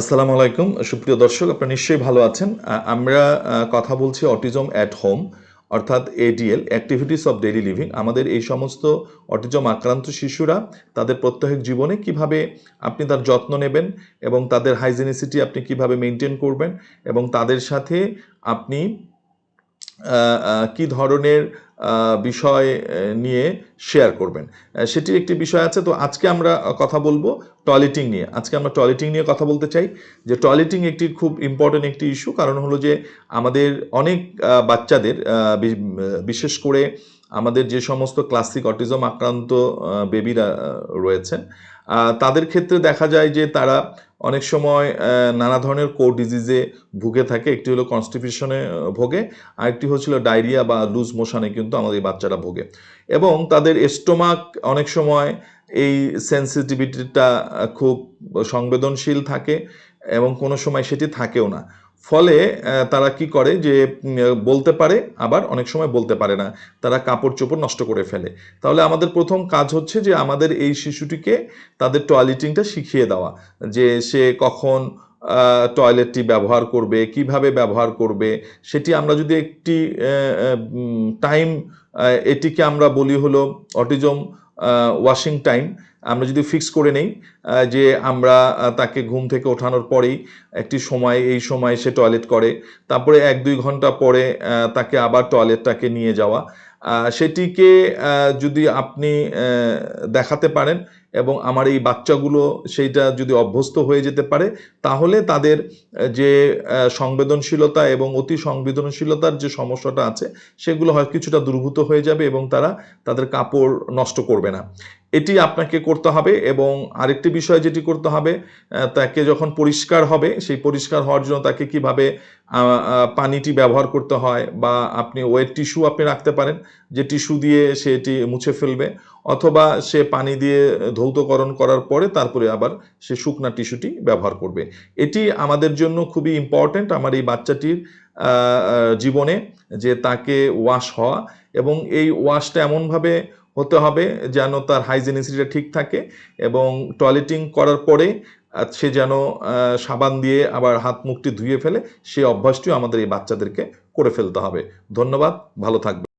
আসসালামু আলাইকুম। সুপ্রিয় দর্শক, আপনারা নিশ্চয়ই ভালো আছেন। আমরা কথা বলছি অটিজম অ্যাট হোম অর্থাৎ ADL activities of daily living আমাদের এই সমস্ত অটিজম আক্রান্ত শিশুরা তাদের প্রত্যেক জীবনে কীভাবে আপনি তার যত্ন নেবেন এবং তাদের হাইজেনিসিটি আপনি কীভাবে মেনটেন করবেন এবং তাদের সাথে আপনি কি ধরনের বিষয় নিয়ে শেয়ার করবেন। সেটির একটি বিষয় আছে, তো আজকে আমরা কথা বলব টয়লেটিং নিয়ে। আজকে আমরা টয়লেটিং নিয়ে কথা বলতে চাই। যে টয়লেটিং একটি খুব ইম্পর্টেন্ট একটি ইস্যু কারণ হলো যে আমাদের অনেক বাচ্চাদের বিশেষ করে আমাদের যে সমস্ত ক্লাসিক অটিজম আক্রান্ত বেবিরা রয়েছেন তাদের ক্ষেত্রে দেখা যায় যে তারা অনেক সময় নানা ধরনের কোর ডিজিজে ভুগে থাকে। একটি হলো কনস্টিপিউশনে ভোগে, আরেকটি হচ্ছিল ডায়রিয়া বা লুজ মোশনে কিন্তু আমাদের বাচ্চারা ভোগে। এবং তাদের স্টোমাক অনেক সময় এই সেন্সিটিভিটিটা খুব সংবেদনশীল থাকে এবং কোনো সময় সেটি থাকেও না। ফলে তারা কি করে যে বলতে পারে, আবার অনেক সময় বলতে পারে না। তারা কাপড় চোপড় নষ্ট করে ফেলে। তাহলে আমাদের প্রথম কাজ হচ্ছে যে, আমাদের এই শিশুটিকে তাদের টয়লেটিংটা শিখিয়ে দেওয়া। যে, সে কখন টয়লেটটি ব্যবহার করবে, কীভাবে ব্যবহার করবে, সেটি আমরা যদি একটি টাইম এটিকে আমরা বলি হলো অটিজম ওয়াশিং টাইম আমরা যদি ফিক্স করে নেই যে আমরা তাকে ঘুম থেকে ওঠানোর পরেই একটি সময়, এই সময় সে টয়লেট করে, তারপরে এক দুই ঘণ্টা পরে তাকে আবার টয়লেটটাকে নিয়ে যাওয়া সেটিকে যদি আপনি দেখাতে পারেন এবং আমার এই বাচ্চাগুলো সেইটা যদি অভ্যস্ত হয়ে যেতে পারে, তাহলে তাদের যে সংবেদনশীলতা এবং অতি সংবেদনশীলতার যে সমস্যাটা আছে, সেগুলো হয় কিছুটা দুর্ভূত হয়ে যাবে এবং তারা তাদের কাপড় নষ্ট করবে না। এটি আপনাকে করতে হবে এবং আরেকটি বিষয় যেটি করতে হবে তাকে যখন পরিষ্কার হবে, সেই পরিষ্কার হওয়ার জন্য তাকে কীভাবে পানিটি ব্যবহার করতে হয় বা আপনি ওয়েট টিস্যু আপনি রাখতে পারেন, যে টিস্যু দিয়ে সে এটি মুছে ফেলবে অথবা সে পানি দিয়ে ধৌতকরণ করার পরে তারপরে আবার সে শুকনা টিস্যুটি ব্যবহার করবে। এটি আমাদের জন্য খুবই ইম্পর্ট্যান্ট আমার এই বাচ্চাটির জীবনে যে তাকে ওয়াশ হওয়া এবং এই ওয়াশটা এমনভাবে হতে হবে যেন তার হাইজেনিসিটিটা ঠিক থাকে এবং টয়লেটিং করার পরে সে যেন সাবান দিয়ে আবার হাত মুখটি ধুয়ে ফেলে, সে অভ্যাসটিও আমাদের এই বাচ্চাদেরকে করে ফেলতে হবে। ধন্যবাদ, ভালো থাকবে